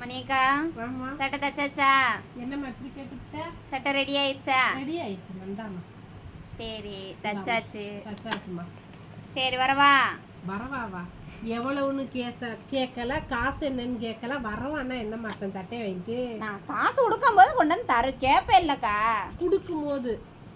மணியக்கா சட்டை தச்சாச்சா? என்னம்மா இப்படி கேட்டுவிட்ட சட்டை ரெடி ஆயிடுச்சா? ரெடி ஆயிடுச்சு நந்தாம்மா சரி தச்சாச்சு. தச்சாச்சுமா சரி வரவா? வரவாவா? எவ்வளவுன்னு கேச கேட்கல காசு என்னன்னு கேட்கல வரவான்னா என்ன மாட்டேன் சட்டையை வாங்கிட்டு? நான் காசு கொடுக்கும்போது கொண்டு வந்து தரு கேப்பேன் இல்லக்கா. கொடுக்கும்போது.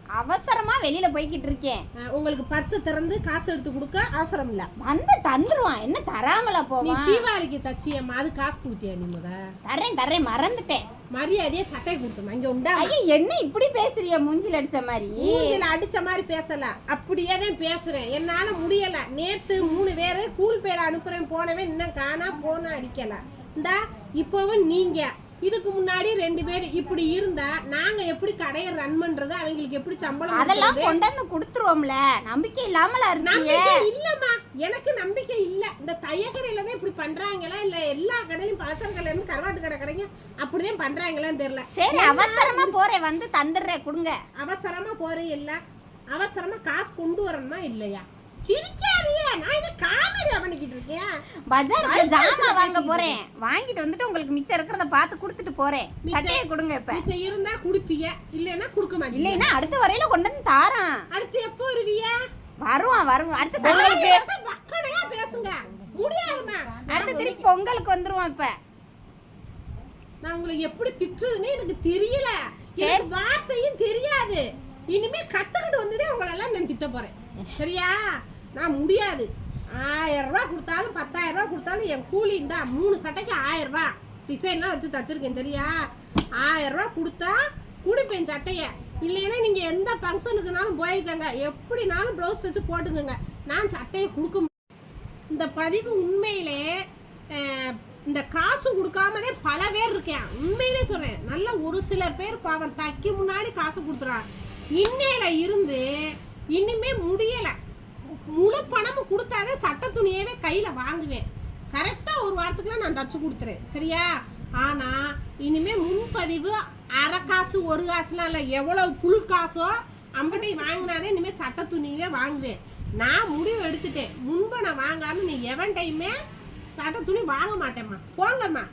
அவசரமா வெளியில போய்கிட்டு இருக்கேன். உங்களுக்கு பர்ஸை திறந்து காசு எடுத்து கொடுக்க அவசரம் இல்ல. வந்து தந்துருவான். என்ன தராமலா போவான்? தீபாவளிக்கு தச்சியம்மா அது காசு கொடுத்தியா நீ முத? தரேன் தரேன் மறந்துட்டேன். மரியாதையா சட்டை கொடுத்தோம் இங்க உண்டா? ஐயா என்ன இப்படி பேசுறிய மூஞ்சில அடிச்ச மாதிரி மூஞ்சில அடிச்ச மாதிரி பேசல. அப்படியே தான் பேசுறேன். என்னால முடியல. நேத்து மூணு பேரு கூல் பேர் அனுப்புறேன் போனவே இன்னும் காணா போன அடிக்கல. இந்தா இப்பவும் நீங்க. இதுக்கு முன்னாடி ரெண்டு பேர் இப்படி இருந்தா நாங்க எப்படி கடையை ரன் பண்றது? அவங்களுக்கு எப்படி சம்பளம் அதெல்லாம்? கொண்டு வந்து கொடுத்துருவோம்ல. நம்பிக்கை இல்லாமலா இருக்கியே நம்பிக்கை இல்லம்மா. எனக்கு நம்பிக்கை இல்ல. இந்த தைய கடையில தான் இப்படி பண்றாங்களா? இல்ல எல்லா கடையிலும் பலசர கடையில இருந்து கருவாட்டு கடை கடைங்க அப்படிதான் பண்றாங்களான்னு தெரியல. சரி அவசரமா போறேன். வந்து தந்துடுறேன். கொடுங்க. அவசரமா போறேன் இல்ல. அவசரமா காசு கொண்டு வரணுமா இல்லையா? சிரிக்காதீங்க. நான் என்ன காமெடி பண்ணிக்கிட்டு இருக்கேன் பஜாருக்கு ஜாமா வாங்க போறேன். வாங்கிட்டு வந்துட்டு உங்களுக்கு மிச்சம் இருக்கிறத பார்த்து கொடுத்துட்டு போறேன். சட்டையை கொடுங்க இப்ப. மிச்சம் இருந்தா குடுப்பீங்க இல்லைன்னா கொடுக்க மாட்டீங்க. இல்லைன்னா அடுத்த வரையில கொண்டு வந்து தாரான். அடுத்து எப்போ வருவிய? வருவான் வருவான். அடுத்த சம்பளத்துக்கு மக்களையா பேசுங்க. முடியாதுமா அடுத்த திருப்பி பொங்கலுக்கு வந்துருவான் இப்ப. நான் உங்களுக்கு எப்படி திட்டுறதுன்னு எனக்கு தெரியல. எனக்கு வார்த்தையும் தெரியாது. இனிமே கத்துக்கிட்டு வந்துதே உங்களெல்லாம் நான் திட்ட போறேன். சரியா? நான் முடியாது. ஆயிரம் ரூபா கொடுத்தாலும் பத்தாயிரம் ரூபா கொடுத்தாலும் என் கூலிங் தான். மூணு சட்டைக்கு ஆயிரம் ரூபா. டிசைன்லாம் வச்சு தச்சிருக்கேன் சரியா? ஆயிரம் ரூபா கொடுத்தா கொடுப்பேன் சட்டையை. இல்லைன்னா நீங்க எந்த ஃபங்க்ஷனுக்குனாலும் போயிருக்கங்க எப்படினாலும் ப்ளவுஸ் தச்சு போட்டுக்கோங்க. நான் சட்டையை கொடுக்க இந்த பதிவு உண்மையிலே இந்த காசு கொடுக்காமதே பல பேர் இருக்கேன். உண்மையிலே சொல்றேன். நல்ல ஒரு சில பேர் பாவம் தைக்க முன்னாடி காசு கொடுத்துறாங்க. இன்னையில இருந்து இன்னுமே முடியலை. கொடுத்தாதான் சட்ட துணியவே கையில் வாங்குவேன். கரெக்டாக ஒரு வாரத்துக்குள்ள நான் தச்சு கொடுத்துறேன். சரியா? ஆனால் இனிமேல் முன்பதிவு அரை காசு ஒரு காசுலாம் இல்லை. எவ்வளோ புல் காசோ அம்பட்டை வாங்கினாதே இனிமேல் சட்ட துணியவே வாங்குவேன். நான் முடிவு எடுத்துட்டேன். முன்பை நான் வாங்காமல் நீ எவன் டைமே சட்ட துணி வாங்க மாட்டேம்மா. போங்கம்மா.